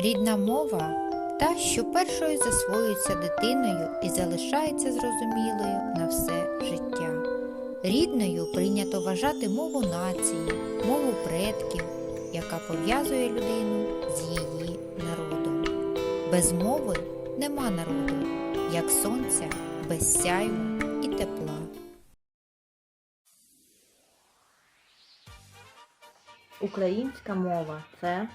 Рідна мова та, що першою засвоюється дитиною і залишається зрозумілою на все життя. Рідною прийнято вважати мову нації, мову предків, яка пов'язує людину з її народом. Без мови нема народу, як сонця без сяйву і тепла. Українська мова це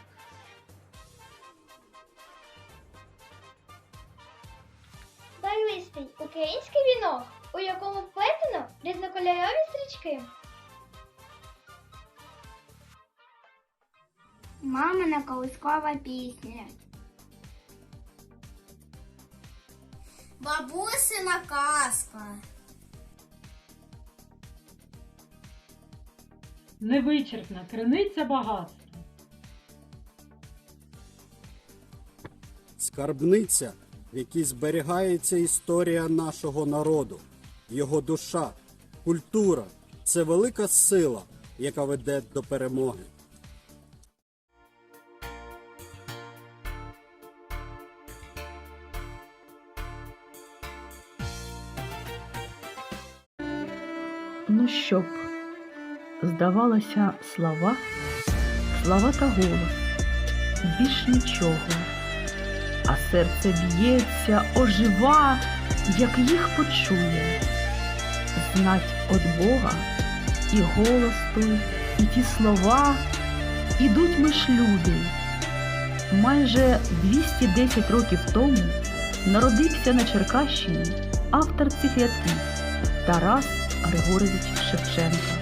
Барвистий український вінок, у якому вплетено різнокольорові стрічки. Мамина колискова пісня. Бабусина казка. Невичерпна криниця багатства. Скарбниця, в якій зберігається історія нашого народу, його душа, культура. Це велика сила, яка веде до перемоги. Ну щоб, здавалося, слова, слова та голос, більш нічого, а серце б'ється, ожива, як їх почує, знать от Бога і голос той, і ті слова ідуть між люди. Майже 210 років тому народився на Черкащині автор цих рядків Тарас Григорович Шевченка.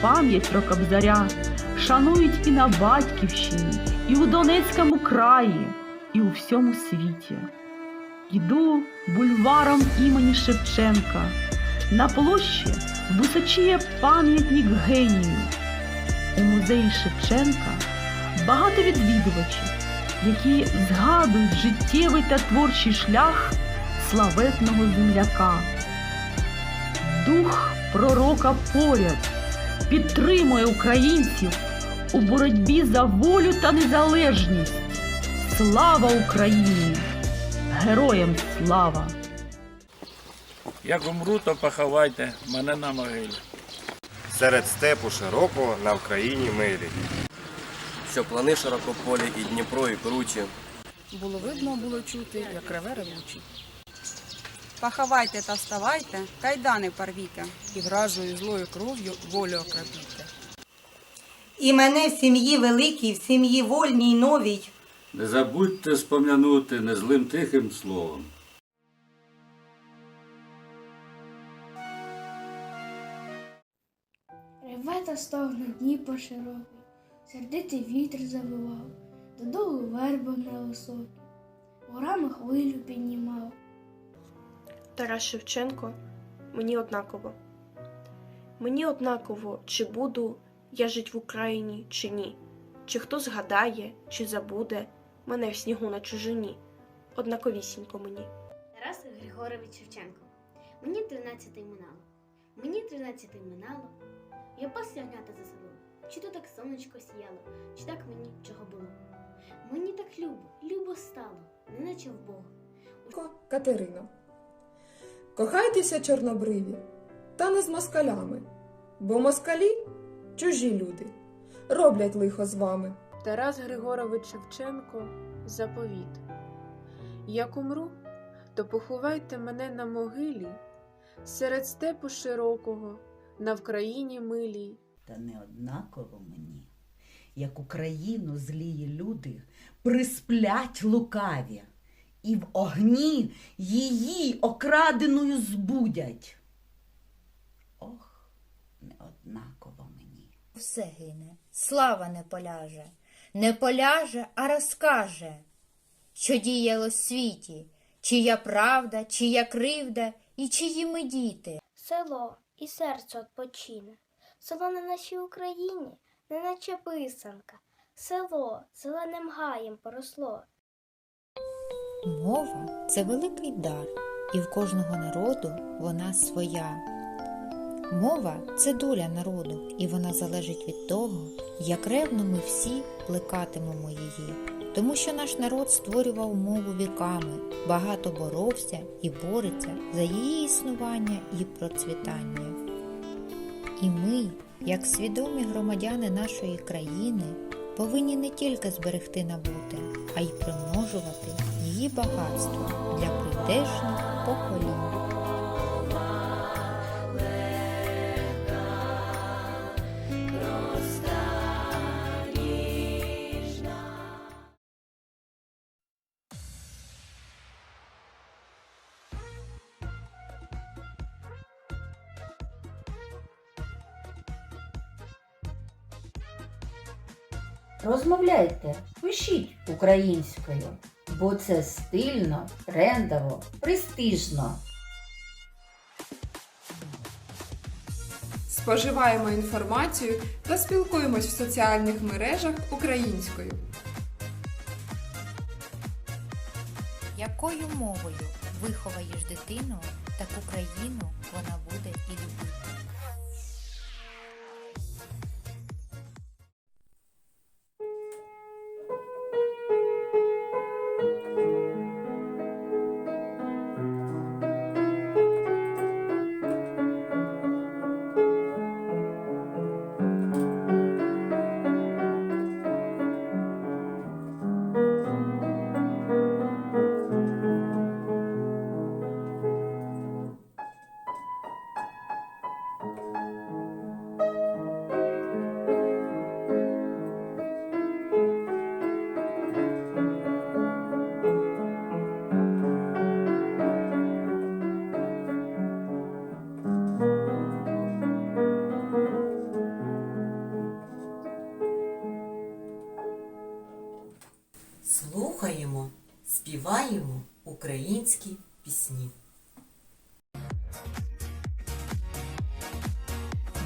Пам'ять про Кобзаря шанують і на Батьківщині, і у Донецькому краї, і у всьому світі. Іду бульваром імені Шевченка. На площі височіє пам'ятник генію. У музеї Шевченка багато відвідувачів, які згадують життєвий та творчий шлях славетного земляка. Дух пророка поряд підтримує українців у боротьбі за волю та незалежність. Слава Україні! Героям слава! Як умру, то поховайте мене на могилі. Серед степу широкого на Вкраїні милі. Що плани широкополі і Дніпро, і кручі. Було видно, було чути, як реве ревучий. Пахавайте та вставайте, кайдани порвіте. І вражою злою кров'ю волю окропіте. І мене в сім'ї великій, в сім'ї вольній новій. Не забудьте спом'янути незлим тихим словом. Реве та стогне Дніпро широкий, сердитий вітер завивав, додолу верба на високі, горами хвилю піднімав. Тарас Шевченко, мені однаково. Мені однаково, чи буду я жить в Україні, чи ні, чи хто згадає, чи забуде мене в снігу на чужині. Однаковісінько мені. Тарас Григорович Шевченко. Мені 13 минало. Мені 13 минало. Я пас ягнята за селом. Чи то так сонечко сіяло, чи так мені чого було. Мені так любо, любо стало, неначе в Бога. Катерина. Кохайтеся, чорнобриві, та не з москалями, бо москалі чужі люди, роблять лихо з вами. Тарас Григорович Шевченко заповіт. Як умру, то поховайте мене на могилі серед степу широкого, на Вкраїні милій. Та не однаково мені, як Україну злії люди присплять лукаві, і в огні її окраденою збудять. Ох, не однаково мені. Все гине, слава не поляже, не поляже, а розкаже, що діяло в світі, чия правда, чия кривда і чиї ми діти. Село і серце odpoчине. Село на нашій Україні, неначе писанка. Село зеленим гаєм поросло. Мова це великий дар, і в кожного народу вона своя. Мова це доля народу, і вона залежить від того, як ревно ми всі плекатимемо її. тому що наш народ створював мову віками, багато боровся і бореться за її існування і процвітання. І ми, як свідомі громадяни нашої країни, повинні не тільки зберегти набуте, а й примножувати її багатство для прийдешніх поколінь. Розмовляйте, пишіть українською, бо це стильно, трендово, престижно. Споживаємо інформацію та спілкуємось в соціальних мережах українською. Якою мовою виховаєш дитину, таку країну вона буде і любити.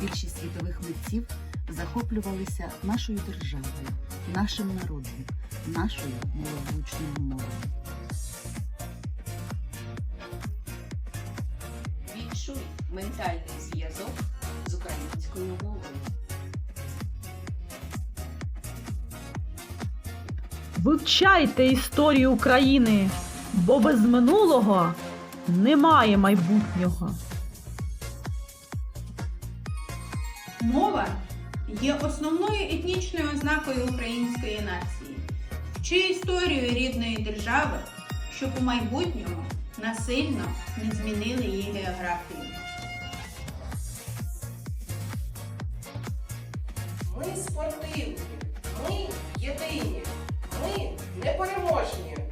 Більшість світових митців захоплювалися нашою державою, нашим народом, нашою милозвучною мовою. Відчуй ментальний зв'язок з українською мовою. Вивчайте історію України, бо без минулого немає майбутнього. Є основною етнічною ознакою української нації. Вчи історію рідної держави, щоб у майбутньому насильно не змінили її географію. Ми спортивні, ми єдині, ми непереможні.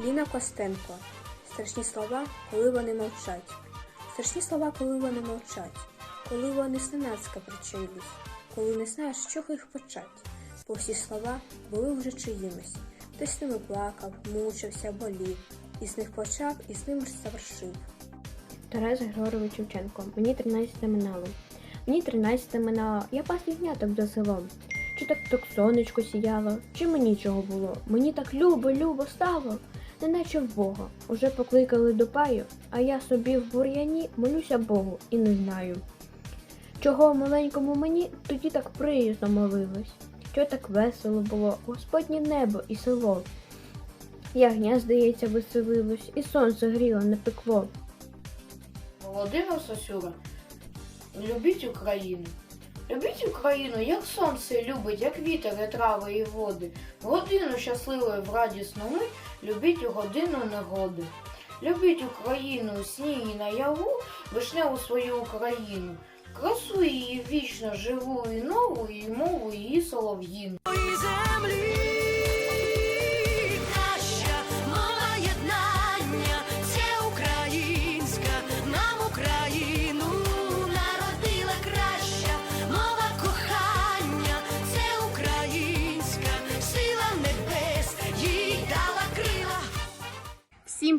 Ліна Костенко. Страшні слова, коли вони мовчать. Страшні слова, коли вони мовчать, коли вони зненацька причаїлись, коли не знаєш, з чого їх почать. Бо всі слова були вже чиїмись. Хтось ними плакав, мучився, болів, і з них почав, і з ними ж завершив. Тарас Григорович Шевченко. Мені 13 минало. Мені 13 минало. Я пас ягняток за селом. Чи так так сонечко сіяло, чи мені чого було? Мені так любо, любо стало, неначе в Бога. Уже покликали до паю, а я собі в бур'яні молюся Богу і не знаю. Чого маленькому мені тоді так приязно молилось, що так весело було, Господнє небо і село. Ягня, здається, веселилось, і сонце гріло, не пекло. Володимир Сосюра, любіть Україну. Любіть Україну, як сонце любить, як вітер і трави і води. Годину щасливої в радісну ми, любіть у годину негоди. Любіть Україну сні і наяву, вишневу свою Україну. Красу її вічно живу і нову, і мову її солов'їну. Наша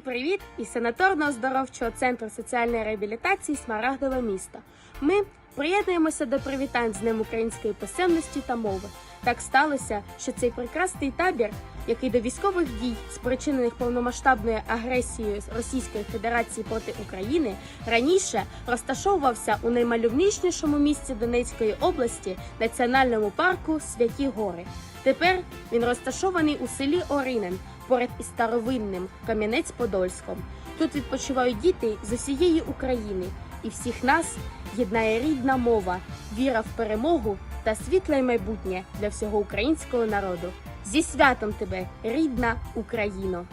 привіт із санаторно-оздоровчого центру соціальної реабілітації Смарагдове місто. Ми приєднуємося до привітань з Днем української писемності та мови Так сталося, що цей прекрасний табір, який до військових дій, спричинених повномасштабною агресією Російської Федерації проти України, раніше розташовувався у наймальовничнішому місці Донецької області національному парку Святі Гори. Тепер він розташований у селі Оринен поряд із старовинним Кам'янець-Подольськом. Тут відпочивають діти з усієї України, і всіх нас єднає рідна мова, віра в перемогу та світле майбутнє для всього українського народу. Зі святом тебе, рідна Україно!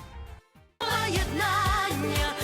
Єднання